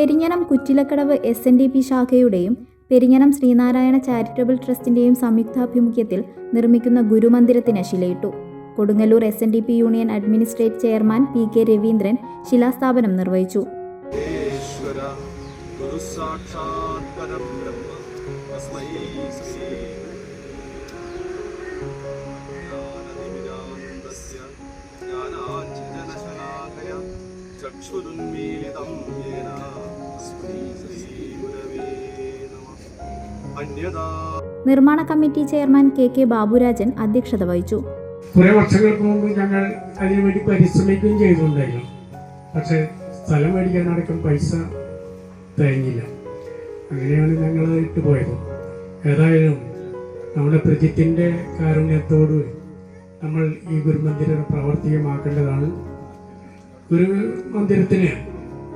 Perinjanam Kuttilakkadavu S N D P ശാഖയുടെയും Perinjanam Sreenarayana charitable ട്രസ്റ്റിന്റെയും സംയുക്താഭിമുഖ്യത്തിൽ നിർമ്മിക്കുന്ന ഗുരുമന്ദിരത്തിന് ശിലയിട്ടു. Kodungallur S N D P union administrate chairman P K Raveendran ശിലാസ്ഥാപനം നിർവഹിച്ചു. നിർമ്മാണ committee chairman K K Baburajan അധ്യക്ഷത വഹിച്ചു. കുറെ വർഷങ്ങൾക്ക് മുമ്പ് ഞങ്ങൾ അതിനുവേണ്ടി പരിശ്രമിക്കുകയും ചെയ്തിട്ടുണ്ടായിരുന്നു. പക്ഷെ സ്ഥലം മേടിക്കാനടക്കം പൈസ തികഞ്ഞില്ല അങ്ങനെയാണ് ഞങ്ങൾ ഇട്ട് പോയത്. ഏതായാലും നമ്മുടെ പ്രജിത്തിന്റെ കാരുണ്യത്തോട് നമ്മൾ ഈ ഗുരുമന്ദിരം പ്രാവർത്തികമാക്കേണ്ടതാണ്. ഗുരുമന്ദിരത്തിന്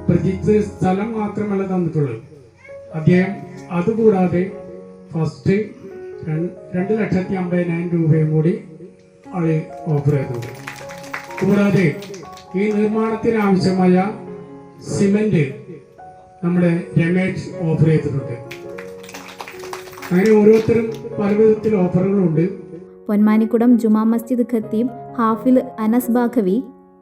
പ്രജിത്ത് സ്ഥലം മാത്രമല്ല തന്നിട്ടുള്ളത്. അദ്ദേഹം അതുകൂടാതെ ഫസ്റ്റ് രണ്ട് ലക്ഷത്തി അമ്പതിനായിരം രൂപയും കൂടി ആൾ ഓഫർ ചെയ്തിട്ടുണ്ട്. കൂടാതെ ഈ നിർമ്മാണത്തിന് ആവശ്യമായ സിമെന്റ് നമ്മുടെ രമേശ് ഓഫർ ചെയ്തിട്ടുണ്ട്. അങ്ങനെ ഓരോരുത്തരും പല വിധത്തിൽ ഓഫറുകളുണ്ട് പൊന്മാനിക്കുടം ജുമാ മസ്ജിദ് ഖത്തീബ് Hafil Anas Baqavi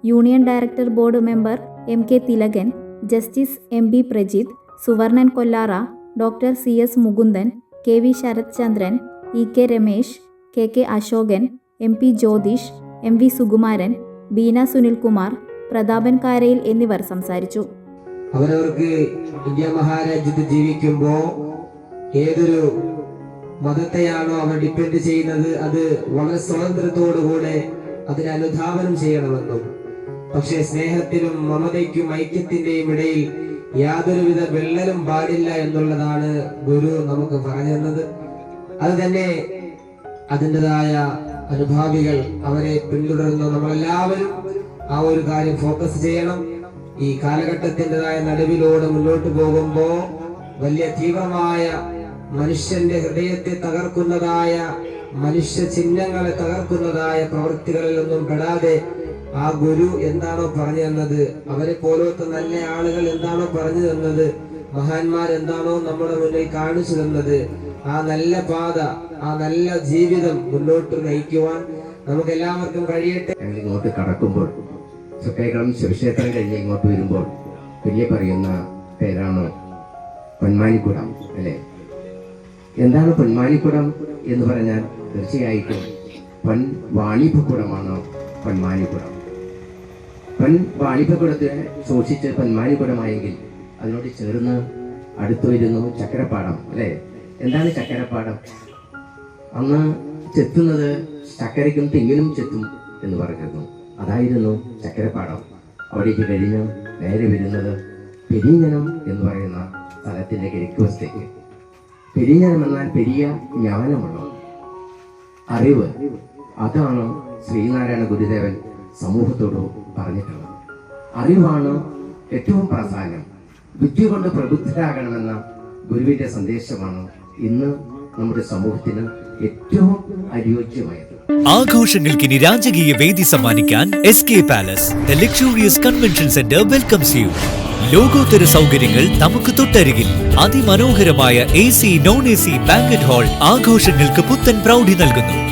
union director board member M K Thilakan justice M B Prajith Suvarnan Kollara doctor C S Mukundan K V Sarath Chandran E K Ramesh K K Ashokan M P Jyothish M V Sukumaran Beena Sunilkumar Prathapan Karayil എന്നിവർ സംസാരിച്ചു. അവരവർക്ക് India മഹാരാജ്യത്ത് ജീവിക്കുമ്പോൾ ഏതൊരു മതത്തെയാണോ അവർ depend ചെയ്യുന്നത് അത് വളരെ സ്വാതന്ത്ര്യത്തോടുകൂടെ അതിനെ അനുധാവനം ചെയ്യണമെന്നും പക്ഷേ സ്നേഹത്തിനും മമതയ്ക്കും ഐക്യത്തിന്റെയും ഇടയിൽ യാതൊരുവിധ വിള്ളലും പാടില്ല എന്നുള്ളതാണ് ഗുരു നമുക്ക് പറഞ്ഞു തന്നത്. അത് തന്നെ അതിന്റെതായ അനുഭാവികൾ അവരെ പിന്തുടരുന്ന നമ്മളെല്ലാവരും ആ ഒരു കാര്യം ഫോക്കസ് ചെയ്യണം. ഈ കാലഘട്ടത്തിന്റെതായ നടുവിലൂടെ മുന്നോട്ട് പോകുമ്പോൾ വലിയ തീവ്രമായ മനുഷ്യന്റെ ഹൃദയത്തെ തകർക്കുന്നതായ മനുഷ്യ ചിഹ്നങ്ങളെ തകർക്കുന്നതായ പ്രവൃത്തികളിലൊന്നും പെടാതെ ആ ഗുരു എന്താണോ പറഞ്ഞു തന്നത് അവരെ പോലത്തെ നല്ല ആളുകൾ എന്താണോ പറഞ്ഞു തന്നത് മഹാന്മാർ എന്താണോ നമ്മുടെ മുന്നിൽ കാണിച്ചു തന്നത് ആ നല്ല പാത ആ നല്ല ജീവിതം മുന്നോട്ട് നയിക്കുവാൻ നമുക്ക് എല്ലാവർക്കും കഴിയട്ടെ ഇങ്ങോട്ട് കടക്കുമ്പോൾ ചക്കൈകളം ശിവക്ഷേത്രം കഴിഞ്ഞ് ഇങ്ങോട്ട് വരുമ്പോൾ വലിയ പറയുന്ന പേരാണ് പൊന്മാനിക്കുടം അല്ലേ? എന്താണ് പൊന്മാനിക്കുടം എന്ന് പറഞ്ഞാൽ തീർച്ചയായിട്ടും പൊൻ വാണിഭക്കുടമാണ് പൊന്മാനിക്കുടം. പൊൻ വാണിഭക്കുടത്തെ സൂക്ഷിച്ച് പൊന്മാനിക്കുടമായെങ്കിൽ അതിനോട് ചേർന്ന് അടുത്തു വരുന്നു ചക്കരപ്പാടം അല്ലേ? എന്താണ് ചക്കരപ്പാടം? അന്ന് ചെത്തുന്നത് ചക്കരയ്ക്കും തെങ്ങിനും ചെത്തും എന്ന് പറഞ്ഞിരുന്നു. അതായിരുന്നു ചക്കരപ്പാടം. അവിടേക്ക് കഴിഞ്ഞ് നേരെ വരുന്നത് പെരിഞ്ഞനം എന്ന് പറയുന്ന സ്ഥലത്തിന്റെ കിഴക്ക് വശത്തേക്ക് പെരിഞ്ഞനം എന്നാൽ പെരിയ ജ്ഞാനമുള്ള അറിവ്. അതാണ് ശ്രീനാരായണ ഗുരുദേവൻ സമൂഹത്തോട് പറഞ്ഞിട്ടുള്ളത്. അറിവാണ് ഏറ്റവും പ്രധാനം. വിദ്യ കൊണ്ട് പ്രബുദ്ധരാകണമെന്ന ഗുരുവിന്റെ സന്ദേശമാണ് ഇന്ന് നമ്മുടെ സമൂഹത്തിന് ഏറ്റവും അനുയോജ്യമായത്. ആഘോഷങ്ങൾക്കിനി രാജകീയ വേദി സമ്മാനിക്കാൻ S K palace the luxurious convention centre welcomes you ലോകോത്തര സൗകര്യങ്ങൾ നമുക്ക് തൊട്ടരികിൽ. അതിമനോഹരമായ A C non A C banquet hall ആഘോഷങ്ങൾക്ക് പുത്തൻ പ്രൗഢി നൽകുന്നു.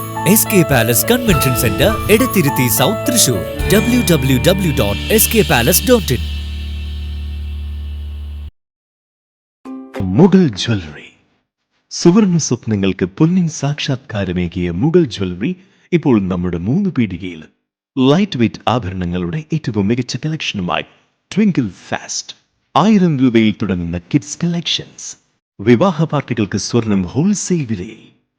S K palace convention centre Edathiruthy south Thrissur W W W dot S K palace dot in Mughal jewellery. സുവർണ സ്വപ്നങ്ങൾക്ക് പൊന്നിൻ സാക്ഷാത്കാരമേകിയ മുഗൾ ജ്വല്ലറി ഇപ്പോൾ നമ്മുടെ മൂന്ന് പീടികയിൽ. ലൈറ്റ് വെയ്റ്റ് ആഭരണങ്ങളുടെ ഏറ്റവും മികച്ച കളക്ഷനുമായി ട്വിങ്കിൾ ഫാസ്റ്റ് ആയിരം രൂപയിൽ തുടങ്ങുന്ന കിഡ്സ് കളക്ഷൻസ് വിവാഹ പാർട്ടികൾക്ക് സ്വർണം ഹോൾസെയിൽ വിലയിൽ.